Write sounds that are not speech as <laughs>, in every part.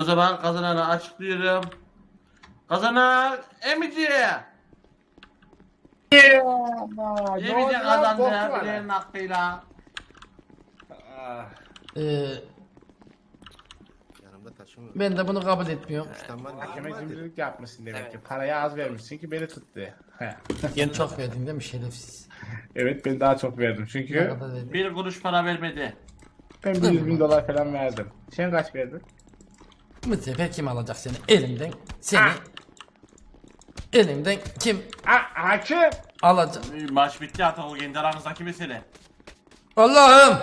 O zaman kazananı açıklıyorum. Kazanan Emici. Emici kazandı bileğinin hakkıyla. Ee, Yanımda taşım yok. ben de bunu kabul etmiyorum. Tamam. Hakeme cimrilik yapmışsın demek ki. Parayı az vermişsin ki beni tuttu. He. <laughs> Sen çok verdin değil mi şerefsiz? evet ben daha çok verdim Ne çünkü kadar? Bir kuruş para vermedi. ben 100 bin dolar falan verdim. Sen kaç verdin? Bu sefer kim alacak seni? Elimden seni. Elimden kim Ha hakim! alacak? Maç bitti o kendi aranızdaki mesele. Allah'ım!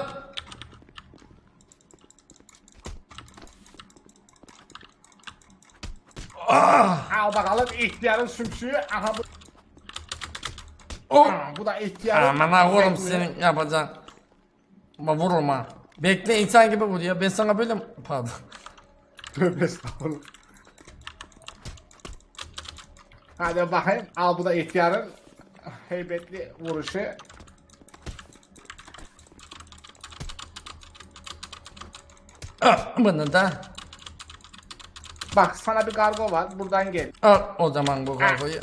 Al bakalım ihtiyarın sümsüğü. Aha bu. Oh! Aa, bu da ihtiyarın. Aman ha Bekle. senin yapacağın. Ama vurma. Bekle insan gibi vur ya. Ben sana böyle mi? Pardon. Tövbe estağfurullah. Hadi bakayım. Al bu da ihtiyarın heybetli vuruşu. Ah, Bunu da Bak sana bir kargo var. Buradan gel. al o zaman bu kargoyu.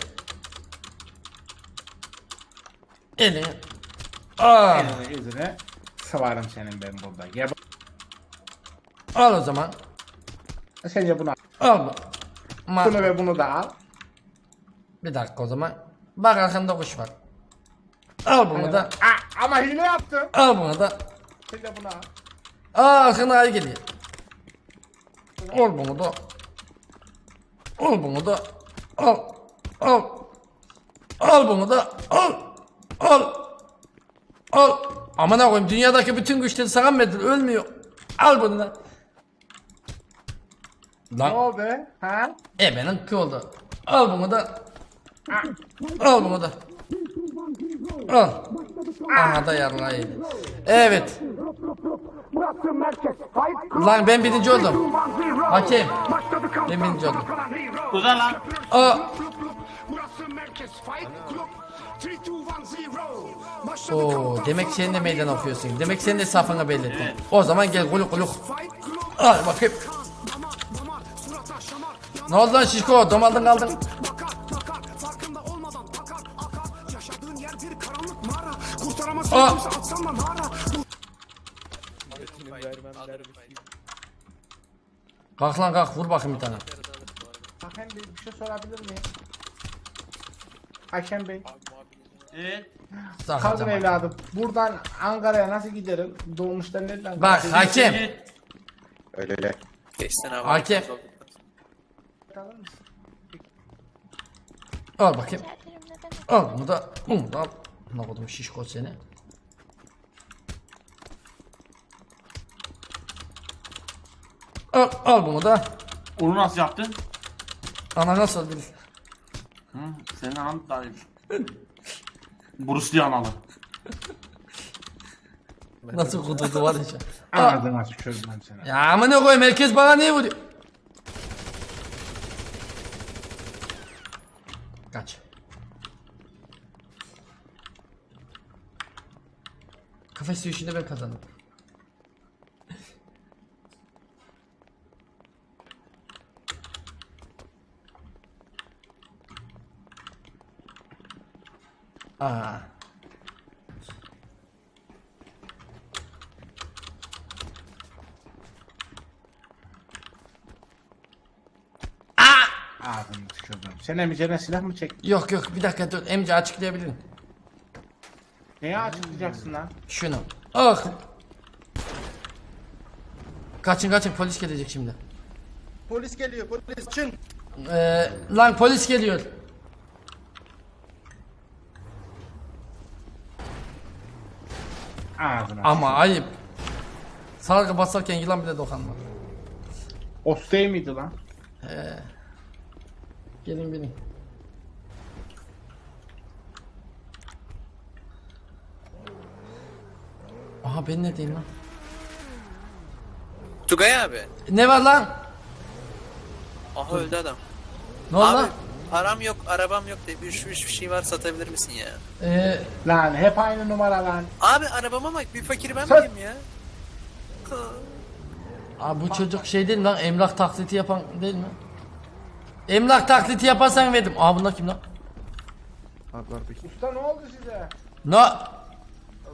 Elini. Elini yüzünü sıvarım senin ben burada. Gel. al o zaman. Sence bunu al. Al bu. Ma Bunu ve bunu da al. bir dakika o zaman. Bak arkanda kuş var. Al bunu da. Aa, ama hile yaptın. Al bunu da. Sen de bunu al. Aa arkana ay geliyor. Al bunu da. Al bunu da. Al. Al. Al bunu da. Al. Al. Al. Aman koyayım dünyadaki bütün güçleri sana mı? Ölmüyor. Al bunu da. Ne Lan oldu? Ha? ebenin kı oldu. Al bunu da. Al bunu da. Al. Aha da yedi. Evet. Lan ben birinci oldum. Hakem. Ben birinci oldum. Güzel lan. Aa. Oo, demek sen de meydan okuyorsun. Demek sen de safını belirttin. O zaman gel kuluk kuluk. Al bakayım. Ne oldu lan şişko? Domaldın kaldın. Aa. Kalk lan kalk vur bakayım bir tane. Hakem Bey bir şey sorabilir miyim? Hakem Bey. Evet. Sağ Kaldır ol, evladım. Buradan Ankara'ya nasıl giderim? Doğmuştan nereden? Bak hakem. Öyle öyle. Hakem. Kalır mısın? Al bakayım. Al bunu da. Bunu da al. Ne koydum şişko seni. Al, al bunu da. Onu nasıl yaptın? Ana nasıl bil. Hı, senin anan daha iyi. Bruce Lee analı. Nasıl kudurdu var ya. Ağzına tükürüm ben sana. Ya ama ne koyayım herkes bana niye vuruyor? Kaç. Kafes dövüşünde ben kazandım. <laughs> Aa. Ağzını tükürdüm. Sen emicene silah mı çektin? Yok yok bir dakika dur emci açıklayabilirim. Neye açıklayacaksın lan? Şunu. Ah. Kaçın kaçın polis gelecek şimdi. Polis geliyor polis çın. Ee, lan polis geliyor. Ağzına. Ama ayıp. Sargı basarken yılan bile dokanma. Ostey miydi lan? Gelin gelin. Aha ben ne diyeyim lan? Tugay abi. Ne var lan? Aha öldü adam. Ne oldu Abi lan? param yok, arabam yok de bir, bir şey var satabilir misin ya? Ee, Lan hep aynı numara lan. Abi arabama bak bir fakir ben miyim ya? Abi bu çocuk şey değil mi lan emlak taklidi yapan değil mi? Emlak taklidi yaparsan verdim. Aa bunlar kim lan? Var peki. Usta ne oldu size? Ne?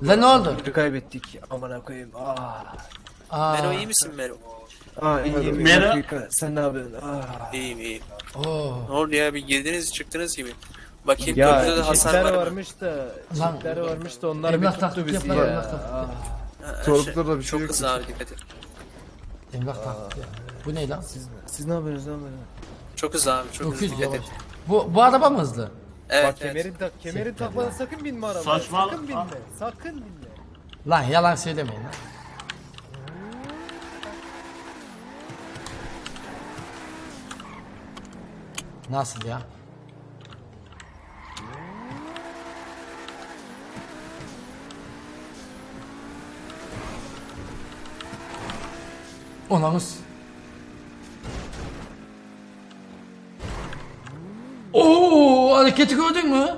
Lan ne oldu? kaybettik amına koyayım. Ah. Aa, Mero iyi misin Mero? Ah iyiyim. Dakika. Sen ne yapıyorsun? Ah. İyiyim iyiyim. oo. Ne oldu ya bir girdiniz çıktınız gibi. Bakayım Ya köprüde de hasar var mı? varmış da çiftler varmış da onlar bir emlak tuttu bizi yapar, ya. emlak taklidi Ah. Ha, Sorgulukta da bir şey Çok yok. hızlı abi dikkat et. Emlak taklidi. ya. Bu ne lan? Siz, siz ne yapıyorsunuz lan böyle? Çok hızlı abi çok hızlı 900 dikkat yavaş. et. Bu, bu araba mı hızlı? Evet Bak evet. kemerin tak kemerin takmadan sakın binme arabaya. Saçmalık. Sakın binme. Sakın binme. Lan yalan söylemeyin lan. Nasıl ya? Onamız. Oo, hareketi gördün mü?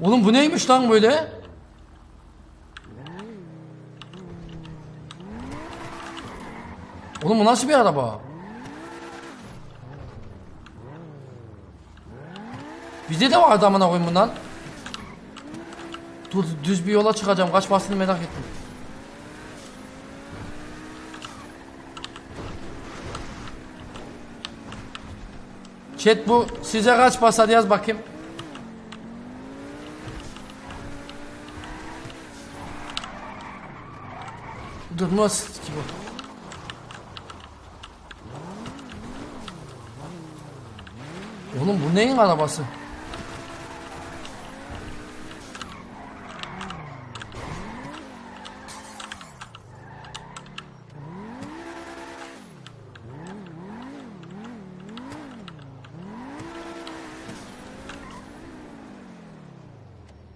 Oğlum bu neymiş lan böyle? Oğlum bu nasıl bir araba? Bizde de var amına koyayım bundan. Dur düz bir yola çıkacağım. Kaç bastığını merak ettim. Chat bu size kaç basar yaz bakayım. Durmaz ki bu. Oğlum bu neyin arabası?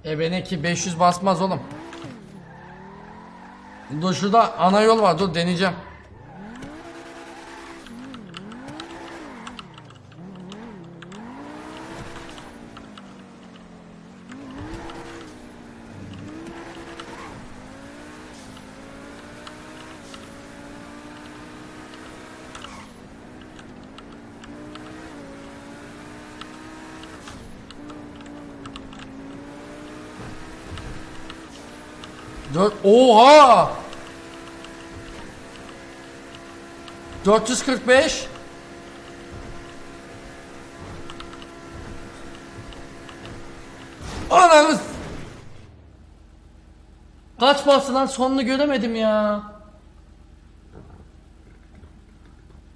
E benimki 500 basmaz oğlum. Dur şurada ana yol var dur deneyeceğim. Dört, oha! 445 Ananız Kaç bastı lan sonunu göremedim ya.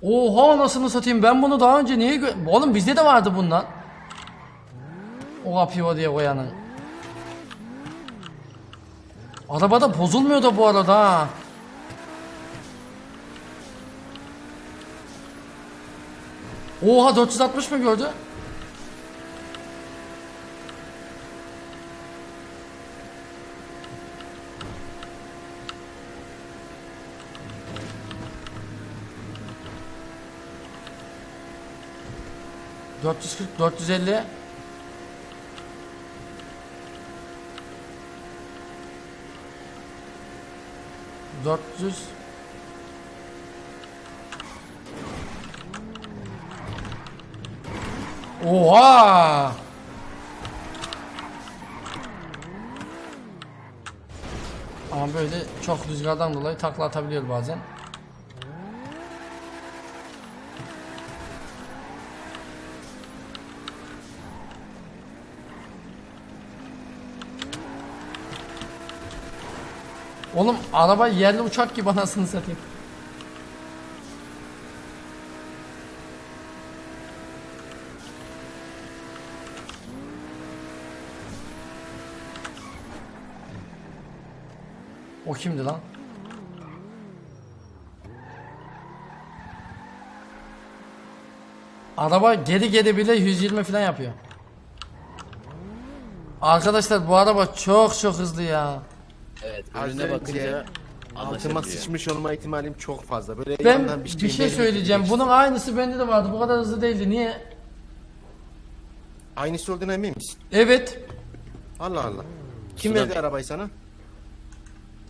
Oha anasını satayım. Ben bunu daha önce niye gö- Oğlum bizde de vardı bundan. O kapıyor diye koyanın Arabada bozulmuyor da bu arada ha. Oha 460 mı gördü? Dört yüz kırk, dört yüz elli. Dört yüz. Oha! Ama böyle çok rüzgardan dolayı takla atabiliyor bazen. Oğlum araba yerli uçak gibi anasını satayım. O kimdi lan? Araba geri geri bile 120 falan yapıyor. Arkadaşlar bu araba çok çok hızlı ya. Evet Az önüne bakınca önce altıma anlaşılıyor. sıçmış olma ihtimalim çok fazla. Böyle Ben yandan bir şey belli söyleyeceğim. Bunun aynısı bende de vardı. Bu kadar hızlı değildi. Niye? Aynısı olduğuna emin misin? Evet. Allah Allah. Kim Sudan- verdi arabayı sana?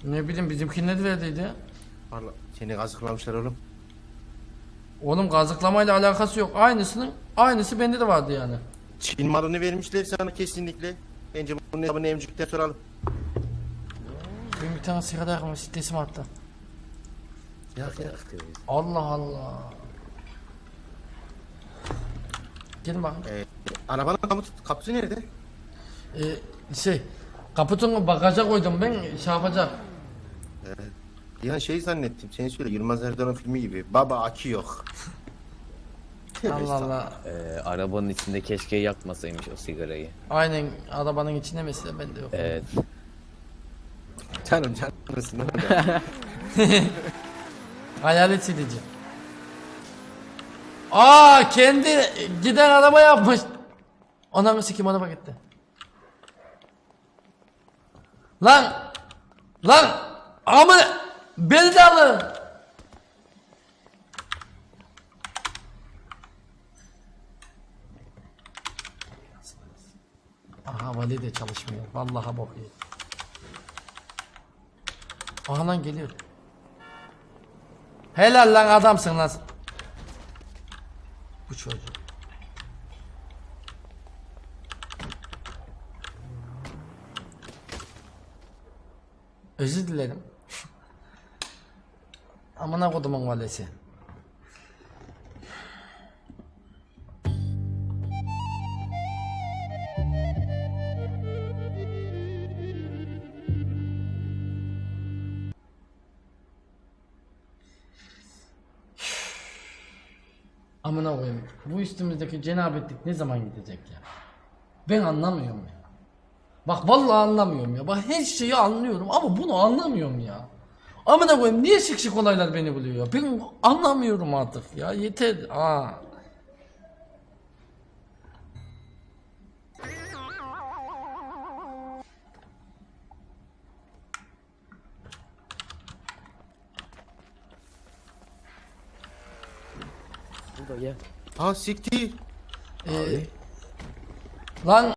Ne bileyim bizimkine de verdiydi. Allah. Seni kazıklamışlar oğlum. Oğlum gazıklamayla alakası yok. Aynısının aynısı bende de vardı yani. Çin malını vermişler sana kesinlikle. Bence bunun hesabını emcikten soralım. Benim bir tane sigara yakma sitesi mi attı? Yak yak. Allah Allah. Gelin bakın. Ee, arabanın kaput, kaputu nerede? Ee, şey kaputunu bagaja koydum ben şey yapacak. Ya şey zannettim. Seni söyle Yılmaz Erdoğan filmi gibi. Baba akü yok. <laughs> Allah Allah. Ee, arabanın içinde keşke yakmasaymış o sigarayı. Aynen arabanın içinde mesela bende yok. Evet. Canım canımsın. <laughs> Hayalet silici. Aa kendi giden araba yapmış. Ananı sikim araba gitti. Lan! Lan! Ama beni de alın. Aha vali de çalışmıyor. Vallahi bok iyi. Aha lan geliyor. Helal lan adamsın lan. Bu çocuk. Özür dilerim. <laughs> Amına kodumun valisi. Amına koyayım. Bu üstümüzdeki cenabetlik ne zaman gidecek ya? Ben anlamıyorum ya. Bak vallahi anlamıyorum ya. Bak her şeyi anlıyorum ama bunu anlamıyorum ya. Amına koyayım niye şık şık olaylar beni buluyor? Ben anlamıyorum artık ya. Yeter. Aa. Ha siktir. Ee, lan